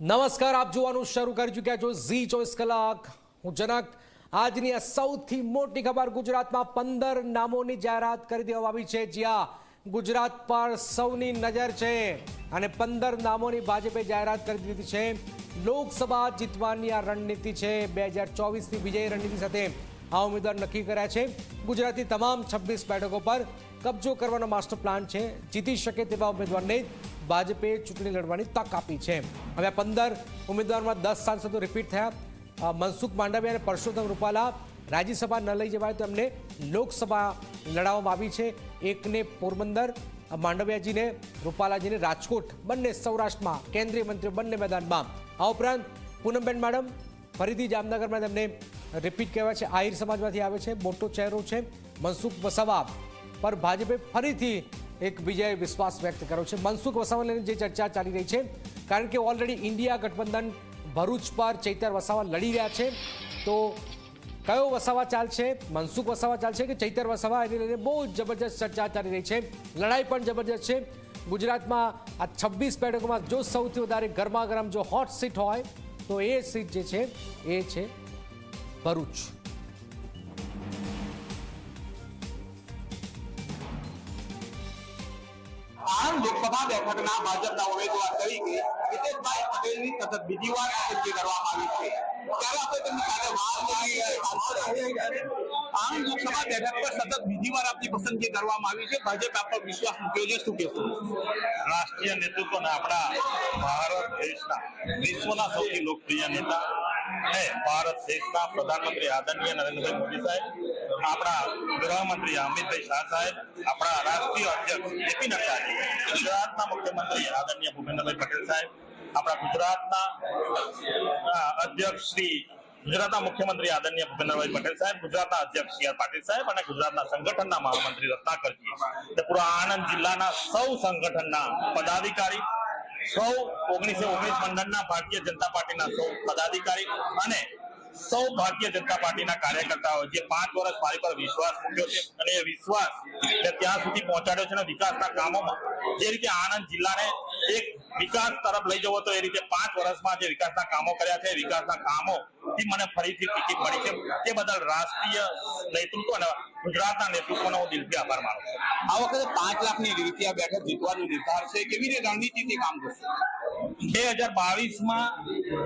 નમસ્કાર, આપ જોવાનું શરૂ કરી ચૂક્યા છો ઝી ચોવીસ કલાક. હું જનક, આજની આ સૌથી મોટી ખબર ગુજરાતમાં પંદર નામોની જાહેરાત કરી દેવામાં આવી છે. જ્યાં ગુજરાત પર સૌની નજર છે અને પંદર નામોની ભાજપે જાહેરાત કરી દીધી છે. લોકસભા જીતવાની આ રણનીતિ છે. બે હજાર ચોવીસની વિજય રણનીતિ સાથે આ ઉમેદવાર નક્કી કર્યા છે. ગુજરાતની તમામ છવ્વીસ બેઠકો પર કબજો કરવાનો માસ્ટર પ્લાન છે. જીતી શકે તેવા ઉમેદવારને ભાજપે ચૂંટણી લડવાની તક આપી છે. હવે પંદર ઉમેદવારમાં દસ સાંસદો રિપીટ થયા. મનસુખ માંડવિયા અને પરસોત્તમ રૂપાલા રાજ્યસભા ન લઈ જવાય તો એમને લોકસભા લડાવવામાં આવી છે. એકને પોરબંદર, માંડવિયાજીને રૂપાલાજીને રાજકોટ, બંને સૌરાષ્ટ્રમાં કેન્દ્રીય મંત્રીઓ બંને મેદાનમાં. આ ઉપરાંત પૂનમબેન મેડમ, ફરીથી જામનગરમાં તેમને રિપીટ કહેવાય છે, આહિર સમાજમાંથી આવે છે, મોટો ચહેરો છે, મનસુખ વસાવા પર ભાજપે ફરીથી એક વિજય વિશ્વાસ વ્યક્ત કર્યો છે. મનસુખ વસાવાને લઈને જે ચર્ચા ચાલી રહી છે, કારણ કે ઓલરેડી ઇન્ડિયા ગઠબંધન ભરૂચ પર ચૈતર વસાવા લડી રહ્યા છે, તો કયો વસાવા ચાલશે? મનસુખ વસાવા ચાલશે કે ચૈતર વસાવા? એને લઈને બહુ જબરજસ્ત ચર્ચા ચાલી રહી છે. લડાઈ પણ જબરજસ્ત છે. ગુજરાતમાં આ છવ્વીસ બેઠકોમાં જો સૌથી વધારે ગરમા ગરમ જો હોટ સીટ હોય, તો એ સીટ જે છે, એ છે ભરૂચ. આણંદ લોકસભા બેઠકના ભાજપના ઉમેદવાર તરીકે હિતેશભાઈ પટેલની સતત બીજી વાર પસંદગી કરવામાં આવી છે. ત્યારે આપણે તેમની સાથે વાત કરી આણંદ લોકસભા બેઠક પર સતત બીજી વાર આપની પસંદગી કરવામાં આવી છે. ભાજપ આપ પર વિશ્વાસ મૂક્યો છે. શું કહેશો? રાષ્ટ્રીય નેતૃત્વના આપણા ભારત દેશના વિશ્વના સૌથી લોકપ્રિય નેતા અને ભારત દેશના પ્રધાનમંત્રી આદરણીય નરેન્દ્રભાઈ મોદી સાહેબ આપણા ગૃહમંત્રી અમિતભાઈ શાહ સાહેબ આપણા રાષ્ટ્રીય અધ્યક્ષ જેપી નડ્ડાજી ગુજરાતના મુખ્યમંત્રી આદરણીય ભૂપેન્દ્રભાઈ પટેલ સાહેબ આપણા ગુજરાતના અ, અધ્યક્ષ શ્રી ગુજરાતના મુખ્યમંત્રી આદરણીય ભૂપેન્દ્રભાઈ પટેલ સાહેબ ગુજરાતના અધ્યક્ષ સી આર પાટીલ સાહેબ અને ગુજરાતના સંગઠનના મહામંત્રી રત્નાકરજી. તે પૂરા આણંદ જિલ્લાના સૌ સંગઠનના પદાધિકારી સૌ ઓગણીસો ઓગણીસ મંડળના ભારતીય જનતા પાર્ટીના સૌ પદાધિકારી અને સૌ ભારતીય જનતા પાર્ટીના કાર્યકર્તાઓ જે પાંચ વર્ષ મારી પર વિશ્વાસ મૂક્યો છે અને એ વિશ્વાસ ત્યાં સુધી પહોંચાડ્યો છે અને વિકાસના કામોમાં જે રીતે આણંદ જિલ્લાને એક વિકાસ તરફ લઈ જવો તો એ રીતે પાંચ વર્ષમાં જે વિકાસના કામો કર્યા છે વિકાસના કામો થી મને ફરીથી ટિકિટ મળી છે. તે બદલ રાષ્ટ્રીય નેતૃત્વ અને ગુજરાતના નેતૃત્વનો હું દિલથી આભાર માનું છું. આ વખતે પાંચ લાખની રીતિયા બેઠક જીતવાનો નિર્ધાર છે. કેવી રીતે રણનીતિથી કામ કરશે? બે હજાર બાવીસમાં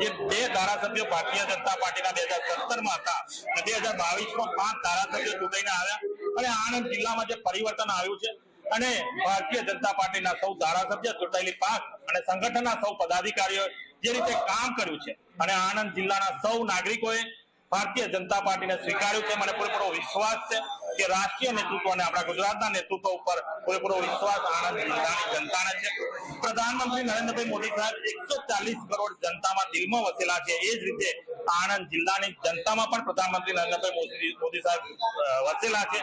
જે બે ધારાસભ્યો ભારતીય જનતા પાર્ટીના બે હજાર સત્તરમાં હતા અને બે હજાર બાવીસમાં પાંચ ધારાસભ્યો ચૂંટાઈને આવ્યા. અને આણંદ જિલ્લામાં જે પરિવર્તન આવ્યું છે અને ભારતીય જનતા પાર્ટીના સૌ ધારાસભ્ય ચૂંટાયેલી પાંચ અને સંગઠનના સૌ પદાધિકારીઓ જે રીતે કામ કર્યું છે. અને આણંદ જિલ્લાના સૌ નાગરિકોએ ભારતીય જનતા પાર્ટીને સ્વીકાર્યું છે. મને પૂરેપૂરો વિશ્વાસ છે કે રાષ્ટ્રીય નેતૃત્વ અને આપણા ગુજરાતના નેતૃત્વ ઉપર પૂરેપૂરો વિશ્વાસ આણંદ જિલ્લાની જનતાને છે. પ્રધાનમંત્રી નરેન્દ્રભાઈ મોદી સાહેબ એકસો ચાલીસ કરોડ જનતામાં દિલમાં વસેલા છે. એ જ રીતે આણંદ જિલ્લાની જનતામાં પણ પ્રધાનમંત્રી નરેન્દ્રભાઈ મોદી મોદી સાહેબ વસેલા છે.